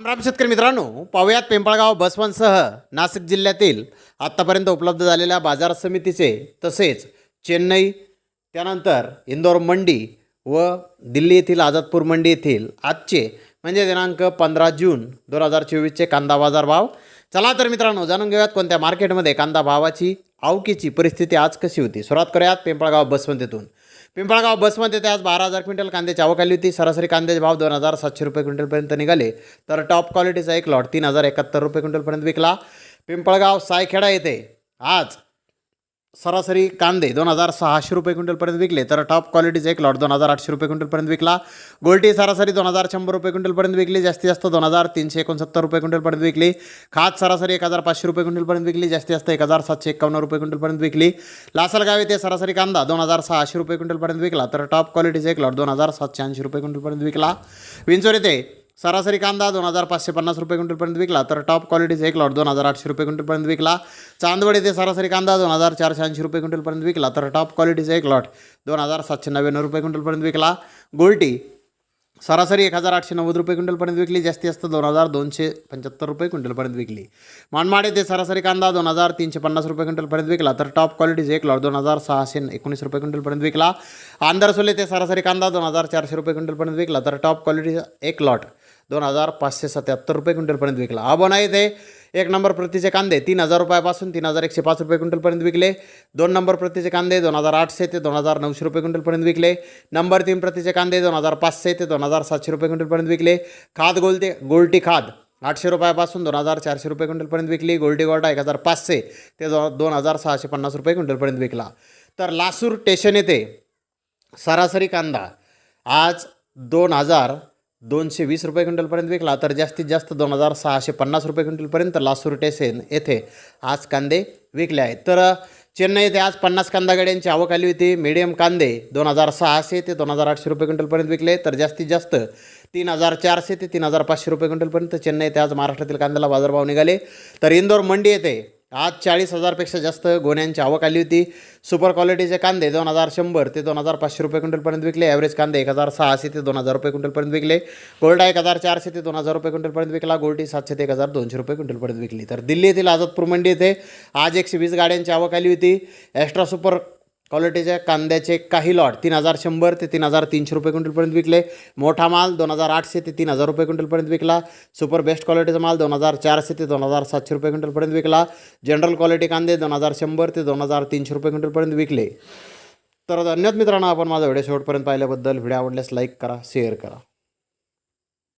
राम शेतकरी मित्रांनो पाहुयात पिंपळगाव बसवनसह नाशिक जिल्ह्यातील आत्तापर्यंत उपलब्ध झालेल्या बाजार समितीचे तसेच चेन्नई त्यानंतर इंदोर मंडी व दिल्ली येथील आझादपूर मंडी येथील आजचे म्हणजे दिनांक पंधरा जून दोन हजार चोवीसचे कांदा बाजार भाव चला तर मित्रांनो जाणून घेऊयात कोणत्या मार्केटमध्ये कांदा भावाची आवकीची परिस्थिती आज कशी होती. सुरुवात करूयात पिंपळगाव बसवंतीतून. पिंपळगाव बसमध्ये ते आज बारा हजार क्विंटल कांद्याची आवक आली होती. सरासरी कांद्याचे भाव दोन हजार सातशे रुपये क्विंटलपर्यंत निघाले. तर टॉप क्वालिटीचा एक लॉट तीन हजार एकाहत्तर रुपये क्विंटलपर्यंत विकला. पिंपळगाव सायखेडा येथे आज सरासरी कांदे दोन हजार सहाशे रुपये क्विंटलपर्यंत विकले तर टॉप क्वालिटीचा एक लॉट दोन हजार आठशे रुपये क्विंटलपर्यंत विकला. गोल्टी सरासरी दोन हजार शंभर रुपये क्विंटलपर्यंत विकली जास्तीत जास्त दोन हजार तीनशे एकोणसत्तर रुपये क्विंटलपर्यंत विकली. खात सरासरी एक हजार पाचशे रुपये क्विंटलपर्यंत विकली जास्तीत जास्त एक हजार सातशे एकावन्न रुपये क्विंटलपर्यंत विकली. लासलगाव येथे सरासरी कांदा दोन हजार सहाशे रुपये क्विंटलपर्यंत विकला तर टॉप क्वालिटीचा एक लॉट दोन हजार सातशे ऐंशी रुपये क्विंटलपर्यंत विकला. विंचोर येथे सरासरी कांदा दोन हजार पाचशे पन्नास रुपये क्विंटलपर्यंत विकला तर टॉप क्वालिटीचा एक लॉट दोन हजार आठशे रुपये क्विंटलपर्यंत विकला. चांदवड येथे सरासरी कांदा दोन हजार चारशे ऐंशी रुपये क्विंटलपर्यंत विकला तर टॉप क्वालिटीचा एक लॉट दोन हजार सातशे नव्याण्णव रुपये क्विंटलपर्यंत विकला. गोल्टी सरासरी एक हजार आठशे नव्वद रुपये क्विंटलपर्यंत विकली. जास्तीत जास्त दोन हजार दोनशे पंच्याहत्तर रुपये क्विंटलपर्यंत विकली. मानमाड येथे सरासरी कांदा दोन हजार तीनशे पन्नास रुपये क्विंटलपर्यंत विकला. तर टॉप क्वालिटीचे एक लॉट दोन हजार सहाशे एकोणीस रुपये क्विंटलपर्यंत विकला. आंदरसोल येथे सरासरी कांदा दोन हजार चारशे रुपये क्विंटलपर्यंत विकला. तर टॉप क्वालिटीचा एक लॉट दोन हजार पाचशे सत्याहत्तर रुपये क्विंटलपर्यंत विकला. आबोना येथे एक नंबर प्रतीचे कांदे तीन हजार रुपयापासून तीन हजार एकशे पाच रुपये क्विंटलपर्यंत विकले. दोन नंबर प्रतीचे कांदे दोन हजार आठशे ते दोन हजार नऊशे रुपये क्विंटलपर्यंत विकले. नंबर तीन प्रतीचे कांदे दोन हजार पाचशे ते दोन हजार सातशे रुपये क्विंटलपर्यंत विकले. खाद गोलते गोल्टी खाद आठशे रुपयापासून दोन हजार चारशे रुपये क्विंटलपर्यंत विकली. गोल्डी गोल्टा एक हजार पाचशे ते दो दोन हजार सहाशे पन्नास रुपये क्विंटलपर्यंत विकला. तर लासूर स्टेशन येथे सरासरी कांदा आज दोन हजार दोनशे वीस रुपये क्विंटलपर्यंत विकला तर जास्तीत जास्त दोन हजार सहाशे पन्नास रुपये क्विंटलपर्यंत लासूर टेसेन येथे आज कांदे विकले आहेत. तर चेन्नई येथे आज पन्नास कांदा गाड्यांची आवक आली होती. मिडियम कांदे दोन हजार सहाशे ते दोन हजार आठशे रुपये क्विंटलपर्यंत विकले तर जास्तीत जास्त तीन हजार चारशे ते तीन हजार पाचशे रुपये क्विंटलपर्यंत चेन्नई येथे आज महाराष्ट्रातील कांद्याला बाजारभाव निघाले. तर इंदोर मंडी येथे आज चाळीस हजारपेक्षा जास्त गोण्यांची आवक आली होती. सुपर क्वालिटीचे कांदे दोन हजार शंभर ते दोन हजार पाचशे रुपये क्विंटलपर्यंत विकले. ॲव्हरेज कांदे एक हजार सहाशे ते दोन हजार रुपये क्विंटलपर्यंत विकले. गोल्डा एक हजार चारशे ते दोन हजार रुपये क्विंटलपर्यंत विकला. गोल्टी सातशे ते एक हजार दोनशे रुपये क्विंटलपर्यंत विकली. तर दिल्ली येथील आझादपूर मंडी येथे आज एकशे वीस गाड्यांची आवक आली होती. एक्स्ट्रा सुपर क्वालिटीच्या कांद्याचे काही लॉट तीन हजार शंभर ते तीन हजार तीनशे रुपये क्विंटलपर्यंत विकले. मोठा माल दोन हजार आठशे ते तीन हजार रुपये क्विंटलपर्यंत विकला. सुपर बेस्ट क्वालिटीचा माल दोन हजार चारशे ते दोन हजार सातशे रुपये क्विंटलपर्यंत विकला. जनरल क्वालिटी कांदे दोन हजार शंभर ते दोन हजार तीनशे रुपये क्विंटलपर्यंत विकले. तर धन्यवाद मित्रांनो आपण माझा व्हिडिओ शेवटपर्यंत पाहिल्याबद्दल. व्हिडिओ आवडल्यास लाईक करा शेअर करा.